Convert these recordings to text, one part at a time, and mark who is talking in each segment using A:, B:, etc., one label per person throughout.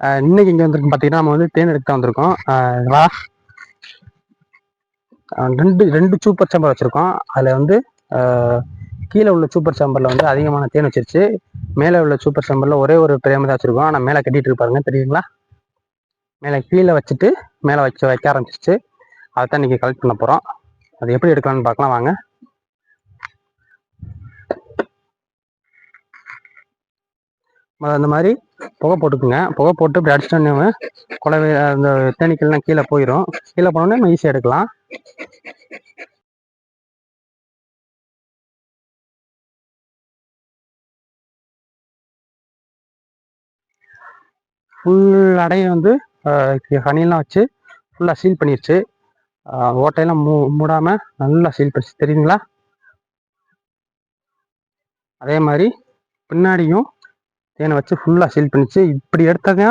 A: இன்னைக்கு இங்கே வந்திருக்கு பார்த்தீங்கன்னா நம்ம வந்து தேன் எடுத்து வந்திருக்கோம். ரெண்டு ரெண்டு சூப்பர் சாம்பர் வச்சுருக்கோம். அதில் வந்து கீழே உள்ள சூப்பர் சாம்பரில் வந்து அதிகமான தேன் வச்சிருச்சு. மேலே உள்ள சூப்பர் சாம்பரில் ஒரே ஒரு பிரேம தான் வச்சுருக்கோம். ஆனால் மேலே கட்டிகிட்டு இருப்பாருங்க தெரியுங்களா மேலே கீழே வச்சுட்டு மேலே வச்சு வைக்க ஆரம்பிச்சிச்சு அதை தான் இன்றைக்கி கலெக்ட் பண்ண போகிறோம் அது எப்படி எடுக்கலாம்னு பார்க்கலாம் வாங்க. அந்த மாதிரி புகை போட்டுக்குங்க. புகை போட்டு இப்படி அடிச்சிட்டோன்னே குலவை அந்த தேனீக்கள்லாம் கீழே போயிடும் கீழே போனோடனே நம்ம ஈஸியாக எடுக்கலாம். ஃபுல் அடையை வந்து ஹனிலாம் வச்சு ஃபுல்லாக சீல் பண்ணிடுச்சு ஓட்டையெல்லாம் மூ மூடாமல் நல்லா சீல் பண்ணிச்சு தெரியுங்களா அதே மாதிரி பின்னாடியும் தேனை வச்சு ஃபுல்லாக சீல் பண்ணிச்சு. இப்படி எடுத்ததா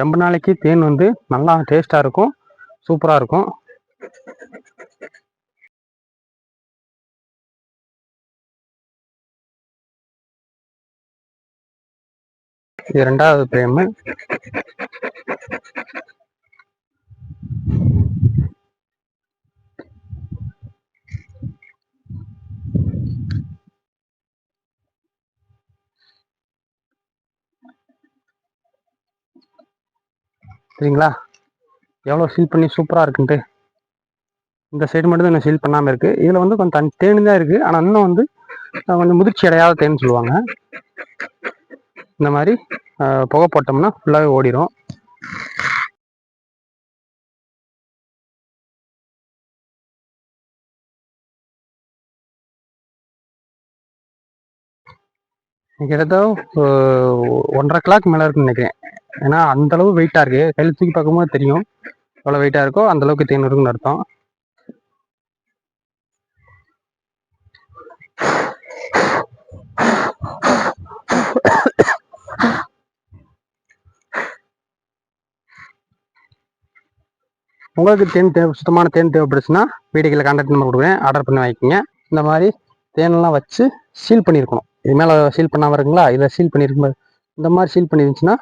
A: ரொம்ப நாளைக்கு தேன் வந்து நல்லா டேஸ்ட்டாக இருக்கும். சூப்பராக இருக்கும். இது ரெண்டாவது பிரேமு சரிங்களா? எவ்வளோ சீல் பண்ணி சூப்பராக இருக்குன்ட்டு. இந்த சைடு மட்டும் தான் இன்னும் சீல் பண்ணாமல் இருக்குது இதில் வந்து கொஞ்சம் தன் தேனி தான் இருக்குது ஆனால் இன்னும் வந்து கொஞ்சம் முதிர்ச்சி அடையாத தேன்னு சொல்லுவாங்க. இந்த மாதிரி புகை போட்டோம்னா ஃபுல்லாகவே ஓடிடும் கிட்டத்தட்ட ஒன்றரை கிளாக் மேலே இருக்குன்னு நினைக்கிறேன். ஏன்னா அந்த அளவு வெயிட்டாக இருக்கு. கையில் தூக்கி பார்க்கும்போது தெரியும். எவ்வளோ வெயிட்டாக இருக்கோ அந்த அளவுக்கு தேன் இருக்குன்னு அர்த்தம். உங்களுக்கு தேன் தேவை சுத்தமான தேன் தேவைப்படுச்சுன்னா வீடுகளில் கான்டாக்ட் நம்பர் கொடுக்குறேன். ஆர்டர் பண்ணி வாங்கிக்கோங்க. இந்த மாதிரி தேனெல்லாம் வச்சு சீல் பண்ணியிருக்கணும். இது மேலே சீல் பண்ணாமல் இருக்குங்களா? இதில் சீல் பண்ணியிருக்கும் இந்த மாதிரி சீல் பண்ணிருந்துச்சுன்னா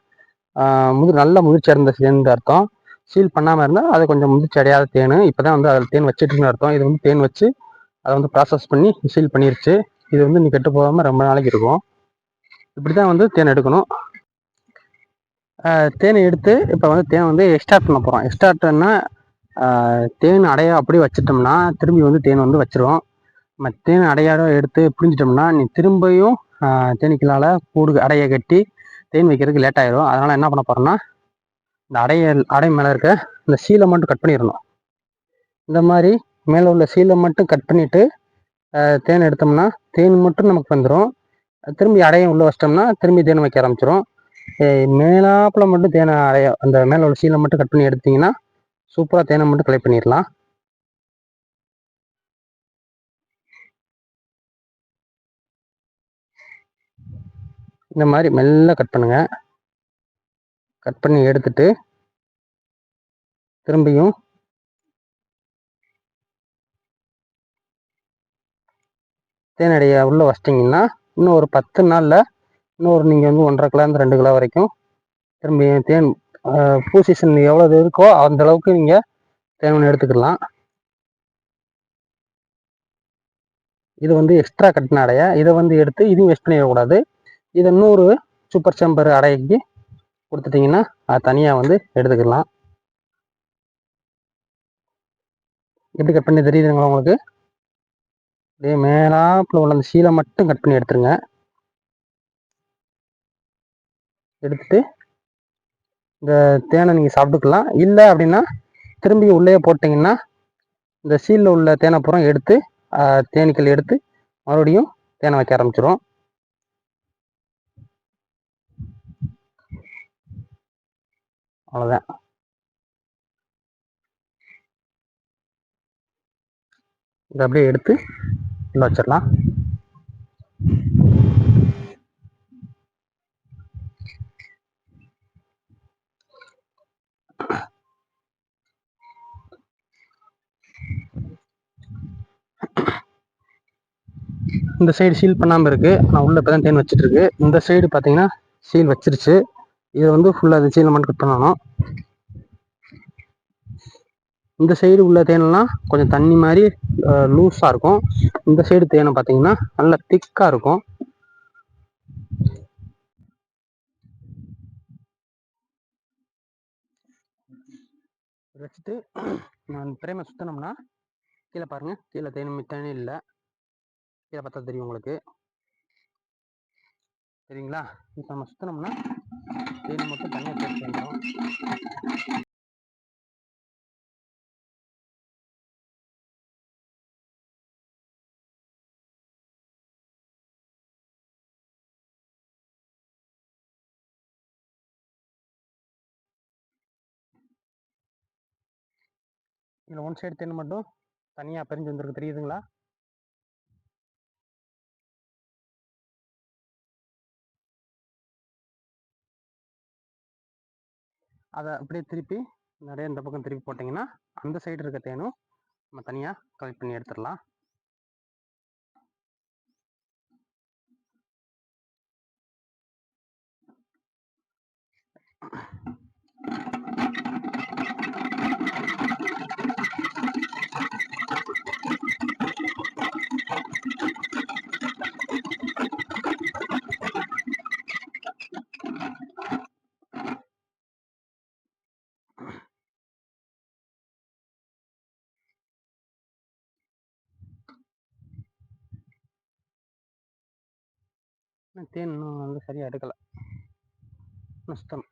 A: முதிர் நல்ல முதிர்ச்சி அடைந்த தேன் அர்த்தம். சீல் பண்ணாமல் இருந்தால் அது கொஞ்சம் முதிர்ச்சி அடையாத தேன். இப்போ தான் வந்து அதில் தேன் வச்சுட்டுன்னு அர்த்தம். இது வந்து தேன் வச்சு அதை வந்து ப்ராசஸ் பண்ணி சீல் பண்ணிருச்சு. இது வந்து நீ கெட்டு போகாமல் ரொம்ப நாளைக்கு இருக்கும். இப்படி தான் வந்து தேன் எடுக்கணும். தேனை எடுத்து இப்போ வந்து தேன் வந்து எக்ஸ்ட்ராக்ட் பண்ண போகிறோம் எக்ஸ்ட்ராக்ட்னா தேன் அடைய அப்படியே வச்சிட்டோம்னா திரும்பி வந்து தேன் வந்து வச்சிரும். நம்ம தேன் அடையாட எடுத்து புரிஞ்சிட்டோம்னா நீ திரும்பியும் தேனீக்களால் கூடு அடையை கட்டி தேன் வைக்கிறதுக்கு லேட் ஆயிரும். அதனால் என்ன பண்ண போகிறோம்னா இந்த அடைய அடை மேலே இருக்க இந்த சீலை மட்டும் கட் பண்ணிடணும். இந்த மாதிரி மேலே உள்ள சீலை மட்டும் கட் பண்ணிவிட்டு தேன் எடுத்தோம்னா தேன் மட்டும் நமக்கு வந்துடும் திரும்பி அடையை உள்ளே வச்சிட்டோம்னா திரும்பி தேன் வைக்க ஆரம்பிச்சிடும் மேலாப்பில் மட்டும் தேனை அடைய அந்த மேலே உள்ள சீலை மட்டும் கட் பண்ணி எடுத்திங்கன்னா சூப்பராக தேனை மட்டும் கலெக்ட் பண்ணிடலாம். இந்த மாதிரி மெல்ல கட் பண்ணுங்க. கட் பண்ணி எடுத்துட்டு திரும்பியும் தேனடைய உள்ளே வச்சிட்டிங்கன்னா இன்னும் ஒரு பத்து நாளில் இன்னும் ஒரு நீங்கள் வந்து ஒன்றரை கிலோ ரெண்டு கிலோ வரைக்கும் திரும்பி தேன் பூ சீசன் எவ்வளோ இருக்கோ அந்த அளவுக்கு நீங்கள் தேன் எடுத்துக்கலாம். இது வந்து எக்ஸ்ட்ரா கட்டின அடையை. இதை வந்து எடுத்து இதையும் வேஸ்ட் பண்ணிடக்கூடாது. இதை இன்னொரு சூப்பர் சேம்பர் அடைக்கு கொடுத்துட்டிங்கன்னா அது தனியாக வந்து எடுத்துக்கலாம். எப்படி கட் பண்ணி தெரியுதுங்களா உங்களுக்கு? அப்படியே மேலாப்பில் உள்ள அந்த சீலை மட்டும் கட் பண்ணி எடுத்துருங்க. எடுத்துட்டு இந்த தேனை நீங்கள் சாப்பிட்டுக்கலாம். இல்லை அப்படின்னா திரும்பி உள்ளே போட்டிங்கன்னா இந்த சீலில் உள்ள தேனை புறம் எடுத்து தேனீக்கள் எடுத்து மறுபடியும் தேனை வைக்க ஆரம்பிச்சிடும் அவ்வளோதான் இதை அப்படியே எடுத்து உள்ள வச்சிடலாம். இந்த சைடு சீல் பண்ணாமல் இருக்குது நான் உள்ளே இப்போ தான் தேன் வச்சுட்ருக்கு இந்த சைடு பார்த்தீங்கன்னா சீல் வச்சிருச்சு. இதை வந்து ஃபுல்லாக இந்த சைடில் மட்டும் கட் பண்ணணும். இந்த சைடு உள்ள தேனெல்லாம் கொஞ்சம் தண்ணி மாதிரி லூஸாக இருக்கும். இந்த சைடு தேனை பார்த்தீங்கன்னா நல்லா திக்காக இருக்கும். வச்சுட்டு நான் பிரேமை சுற்றினோம்னா கீழே பாருங்கள் கீழே தேனும் மித்தானே இல்லை. கீழே பார்த்தா தெரியும் உங்களுக்கு. சரிங்களா? இப்போ நம்ம சுற்றினோம்னா தேன் மட்டும் தனியாக சேர்த்து வந்துடும் இதில் ஒன் சைடு தேன் மட்டும் தனியாக பிரிஞ்சு வந்திருக்கு. தெரியுதுங்களா? அதை அப்படியே திருப்பி நிறைய இந்த பக்கம் திருப்பி போட்டிங்கன்னா அந்த சைடு இருக்க தேனும் நம்ம தனியாக கலெக்ட் பண்ணி எடுத்துடலாம். தேன் இன்னும் வந்து சரியாக எடுக்கலை. நஷ்டம்.